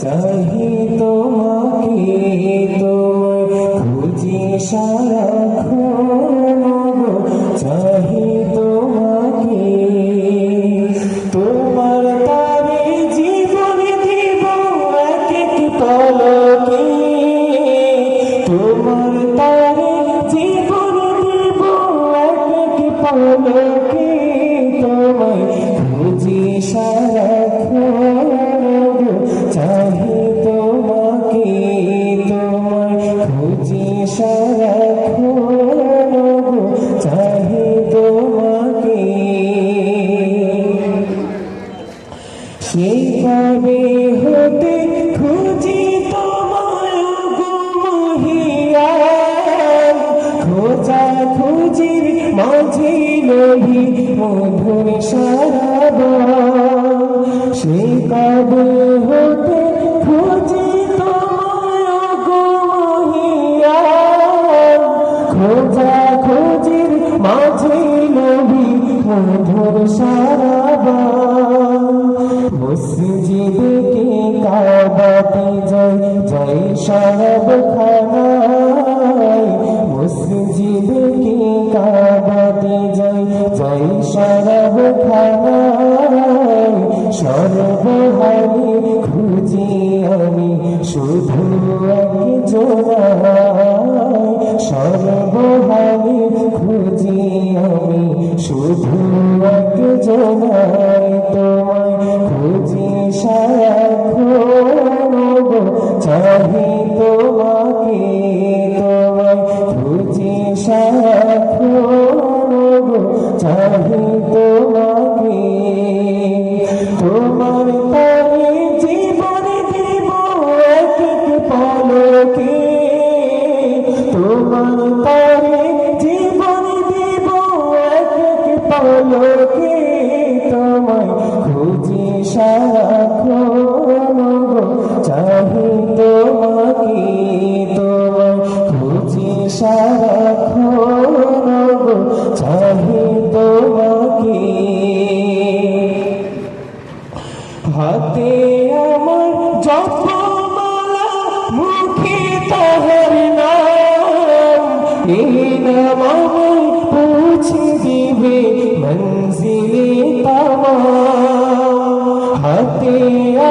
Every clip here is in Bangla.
চাহি তোমাকে তোমায় খুঁজি গো। চাহি তোমাকে তোমার তারে জীবন দিব এক এক পলকে। তোমার তারে জীবন দিব এক এক পলকে। সেই হতে খুঁজি তোমার গুমহিয়ান খোঁজা খুঁজির মাঝে লহি মধুর সারাব। সেই কবে হতে খুঁজি তোমার গুমহিয়ান খোঁজা খুঁজির মাঝে লহি মধুর সারাবা। তোমায় খুঁজি সারাক্ষণ চাহি তোমাকে তোমায় খুঁজি সারাক্ষণ চাহি তোমাকে তোমার জপমালা মুখে তাহার নাম, এই নাম আমায় পৌঁছে দিবে মঞ্জিলে তামাম। হাতে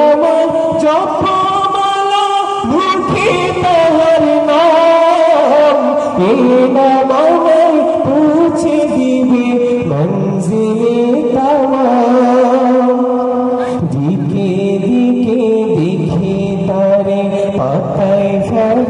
আমার জপমালা মুখে তাহার নাম, এই নাম